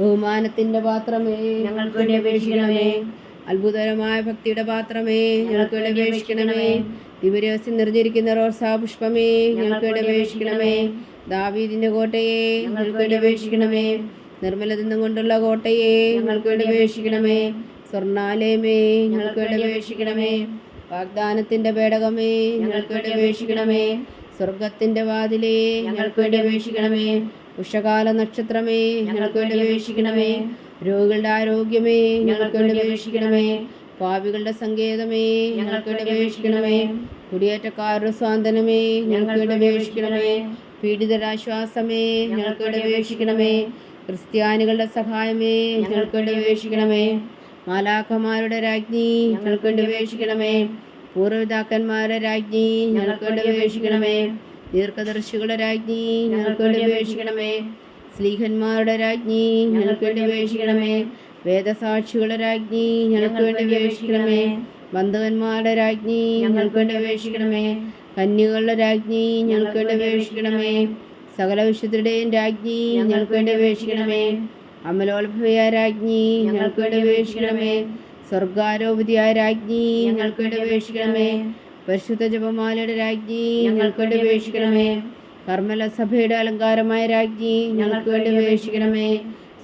ബഹുമാനത്തിന്റെ പാത്രമേ ഞങ്ങൾക്ക് വേണ്ടി അപേക്ഷിക്കണമേ. അത്ഭുതകരമായ ഭക്തിയുടെ പാത്രമേ ഞങ്ങൾക്ക് വേണ്ടി അപേക്ഷിക്കണമേ. ദിവരഹസ്യം നിറഞ്ഞിരിക്കുന്ന റോസാ പുഷ്പമേ ഞങ്ങൾക്ക് വേണ്ടി അപേക്ഷിക്കണമേ. ദാവീദിന്റെ കോട്ടയെ ഞങ്ങൾക്ക് വേണ്ടി അപേക്ഷിക്കണമേ. നിർമ്മലതന്നും കൊണ്ടുള്ള കോട്ടയെ ഞങ്ങൾക്ക് വേണ്ടി അപേക്ഷിക്കണമേ. സ്വർണാലയമേ ഞങ്ങൾക്ക് വേണ്ടി അപേക്ഷിക്കണമേ. വാഗ്ദാനത്തിന്റെ പേടകമേ ഞങ്ങൾക്ക് വേണ്ടി അപേക്ഷിക്കണമേ. സ്വർഗത്തിന്റെ വാതിലേ ഞങ്ങൾക്ക് വേണ്ടി അപേക്ഷിക്കണമേ. ഉഷകാല നക്ഷത്രമേ ഞങ്ങൾക്ക് വേണ്ടി അപേക്ഷിക്കണമേ. രോഗികളുടെ ആരോഗ്യമേ ഞങ്ങൾക്ക് വേണ്ടി അപേക്ഷിക്കണമേ. പാപികളുടെ സങ്കേതമേ ഞങ്ങൾക്ക് വേണ്ടി അപേക്ഷിക്കണമേ. കുടിയേറ്റക്കാരുടെ സ്വാന്തനമേ ഞങ്ങൾക്ക് വേണ്ടി അപേക്ഷിക്കണമേ. പീഡിതരാശ്വാസമേ ഞങ്ങൾക്ക് വേണ്ടി അപേക്ഷിക്കണമേ. ക്രിസ്ത്യാനികളുടെ സഹായമേ ഞങ്ങൾക്ക് വേണ്ടി അപേക്ഷിക്കണമേ. മാലാഖമാരുടെ രാജ്ഞി ഞങ്ങൾക്ക് വേണ്ടി അപേക്ഷിക്കണമേ പൂർവപിതാക്കന്മാരുടെ രാജ്ഞി ഞങ്ങൾക്ക് വേണ്ടി അപേക്ഷിക്കണമേ ദീർഘദർശികളുടെ രാജ്ഞി ഞങ്ങൾക്ക് വേണ്ടി അപേക്ഷിക്കണമേ സ്ലീഹന്മാരുടെ രാജ്ഞി ഞങ്ങൾക്ക് വേണ്ടി വേദസാക്ഷികളുടെ രാജ്ഞി ഞങ്ങൾക്ക് വേണ്ടി അപേക്ഷിക്കണമേ ബന്ധുവന്മാരുടെ രാജ്ഞി ഞങ്ങൾക്ക് വേണ്ടി കന്യകളുടെ രാജ്ഞി ഞങ്ങൾക്ക് വേണ്ടി അപേക്ഷിക്കണമേ സകല വിശുദ്ധരുടെയും രാജ്ഞി ഞങ്ങൾക്ക് വേണ്ടി അമലോത്ഭവയായ രാജ്ഞി ഞങ്ങൾക്ക് ഇടവേഷിക്കണമേ അപേക്ഷിക്കണമേ സ്വർഗാരോപതിയായ രാജ്ഞി ഞങ്ങൾക്ക് ഇടവേഷിക്കണമേ പരിശുദ്ധ ജപമാലയുടെ രാജ്ഞി ഞങ്ങൾക്ക് ഇടവേഷിക്കണമേ കർമ്മല സഭയുടെ അലങ്കാരമായ രാജ്ഞി ഞങ്ങൾക്ക് വേണ്ടി അപേക്ഷിക്കണമേ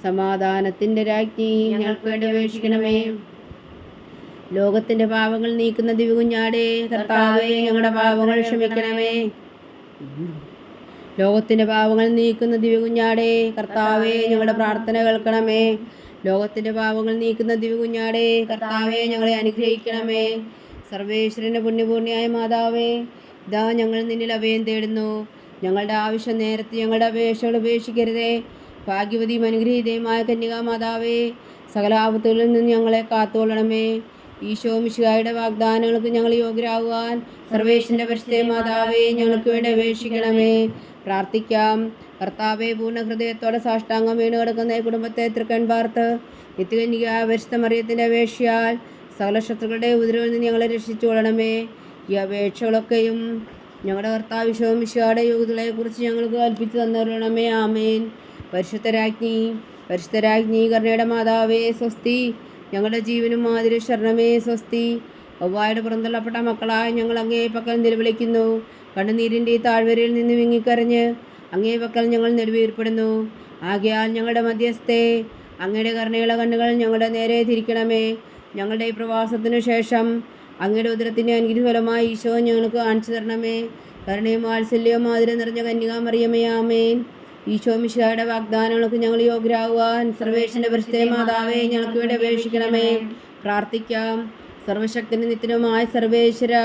സമാധാനത്തിന്റെ രാജ്ഞി ഞങ്ങൾക്ക് വേണ്ടി അപേക്ഷിക്കണമേ ലോകത്തിന്റെ പാവങ്ങൾ നീക്കുന്ന ദിവകുഞ്ഞാടേ കർത്താവേ ഞങ്ങളുടെ പാവങ്ങൾ ക്ഷമിക്കണമേ. ലോകത്തിന്റെ പാവങ്ങൾ നീക്കുന്ന ദിവ്യകുഞ്ഞാടേ കർത്താവേ ഞങ്ങളുടെ പ്രാർത്ഥന കേൾക്കണമേ. ലോകത്തിന്റെ പാവങ്ങൾ നീക്കുന്ന ദിവ്യകുഞ്ഞാടേ കർത്താവേ ഞങ്ങളെ അനുഗ്രഹിക്കണമേ. സർവേശ്വരന്റെ പുണ്യപൂർണിയായ മാതാവേ ഇതാ ഞങ്ങൾ നിന്നിൽ അഭയം തേടുന്നു. ഞങ്ങളുടെ ആവശ്യം നേരത്തെ ഞങ്ങളുടെ അപേക്ഷകൾ ഉപേക്ഷിക്കരുതേ. ഭാഗ്യവതിയും അനുഗ്രഹീതയുമായ കന്യകാ മാതാവേ സകല ആപത്തുകളിൽ നിന്ന് ഞങ്ങളെ കാത്തുകൊള്ളണമേ. ഈശോ മിശിഹായുടെ വാഗ്ദാനങ്ങൾക്ക് ഞങ്ങൾ യോഗ്യരാകുവാൻ സർവേശ്വരന്റെ പരിശുദ്ധ മാതാവേ ഞങ്ങൾക്ക് വേണ്ടി അപേക്ഷിക്കണമേ. പ്രാർത്ഥിക്കാം. കർത്താവെ പൂർണ ഹൃദയത്തോടെ സാഷ്ടാംഗം വീണ് കിടക്കുന്ന ഈ കുടുംബത്തെ തൃക്കൺ പാർത്ത് നിത്യകന്യക പരിശുദ്ധ മറിയത്തിന്റെ അപേക്ഷയാൽ സകല ശത്രുക്കളുടെ ഉദരവിൽ നിന്ന് ഞങ്ങളെ രക്ഷിച്ചു കൊള്ളണമേ. ഈ അപേക്ഷകളൊക്കെയും ഞങ്ങളുടെ കർത്താവ് വിശ്വയുടെ യോഗ്യതകളെക്കുറിച്ച് ഞങ്ങൾക്ക് കൽപ്പിച്ചു തന്നറിയണമേ ആമേൻ. പരിശുദ്ധരാജ്ഞി പരിശുദ്ധരാജ്ഞി കരുണയുടെ മാതാവേ സ്വസ്തി. ഞങ്ങളുടെ ജീവനും മാതിരി ശരണമേ സ്വസ്തി. ഒവ്വായുടെ പുറന്തള്ളപ്പെട്ട മക്കളായ ഞങ്ങൾ അങ്ങേ പക്കൽ നിലവിളിക്കുന്നു. കണ്ണുനീരിന്റെ താഴ്വരയിൽ നിന്ന് വിങ്ങിക്കരഞ്ഞ് അങ്ങേ പക്കൽ ഞങ്ങൾ നെടുവീർപ്പെടുന്നു. ആകയാൽ ഞങ്ങളുടെ മധ്യസ്ഥേ അങ്ങയുടെ കരുണയുള്ള കണ്ണുകൾ ഞങ്ങളുടെ നേരെ തിരിക്കണമേ. ഞങ്ങളുടെ ഈ പ്രവാസത്തിനു ശേഷം അങ്ങയുടെ ഉദരത്തിന്റെ അനുഗ്രഹഫലമായി ഈശോ ഞങ്ങൾക്ക് കാണിച്ചു തരണമേ. കരുണയും വാത്സല്യവും മാതിരി നിറഞ്ഞ കന്യകാമറിയമേ ആമേൻ. ഈശോ മിശിഹായുടെ വാഗ്ദാനങ്ങൾക്ക് ഞങ്ങൾ യോഗ്യരാകുവാൻ സർവേശന്റെ പരിശുദ്ധ മാതാവേ ഞങ്ങൾക്ക് വേണ്ടി അപേക്ഷിക്കണമേ. പ്രാർത്ഥിക്കാം. സർവശക്തിന്റെ നിത്യനുമായ സർവേശ്വര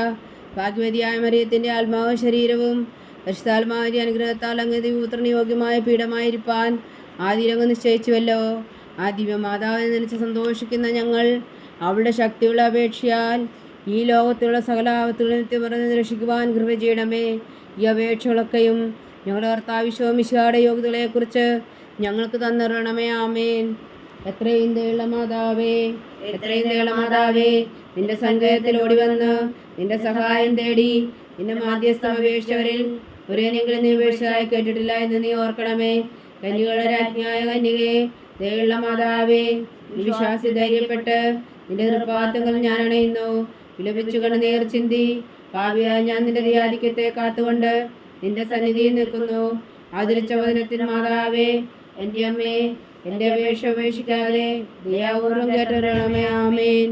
ഭാഗ്യവതിയായ മറിയത്തിന്റെ ആത്മാവും ശരീരവും പരിശുദ്ധാത്മാവിന്റെ അനുഗ്രഹത്താൽ അങ്ങ് ദിവപുത്രന് യോഗ്യമായ പീഠമായിരിക്കാൻ ആദ്യരംഗം നിശ്ചയിച്ചുവല്ലോ. ആ ദിവ്യമാതാവിനെ നനച്ച് സന്തോഷിക്കുന്ന ഞങ്ങൾ അവളുടെ ശക്തിയുള്ള അപേക്ഷയാൽ ഈ ലോകത്തിലുള്ള സകല ആപത്തുകളിൽ നിത്യമറന്ന് രക്ഷിക്കുവാൻ കൃപ ചെയ്യണമേ. ഈ അപേക്ഷകളൊക്കെയും ഞങ്ങളുടെ കർത്താവിശ്വമിശാടെ യോഗ്യതകളെക്കുറിച്ച് ഞങ്ങൾക്ക് തന്നിരണമേ. ആമേൻ. എത്രയും ദയുള്ള മാതാവേ എത്രയും ദയുള്ള മാതാവേ നിന്റെ സങ്കേതത്തിൽ ഓടി വന്ന് നിന്റെ സഹായം തേടി നിന്റെ മാധ്യസ്ഥം അപേക്ഷിച്ചവരിൽ ഒരേനെങ്കിലും നീ ഉപേക്ഷിച്ചതായി കേട്ടിട്ടില്ല എന്ന് നീ ഓർക്കണമേ. കന്യകളുടെ രാജ്ഞിയായ കന്യകേ ദയുള്ള മാതാവേ വിശ്വാസി ധൈര്യപ്പെട്ട് നിന്റെ നിർഭാഗ്യങ്ങൾ ഞാൻ അണയുന്നു. വിലപിച്ചു കണ്ട് നേർ ചിന്തി ഭാവിയായി ഞാൻ നിന്റെ ദയാധിക്യത്തെ കാത്തുകൊണ്ട് നിന്റെ സന്നിധിയിൽ നിൽക്കുന്നു. ആദരിച്ച വചനത്തിന് മാതാവേ എന്റെ അമ്മേ എന്റെ അപേക്ഷ ഉപേക്ഷിക്കാതെ ദയാപൂർവം കേട്ടൊരണമേ ആമേൻ.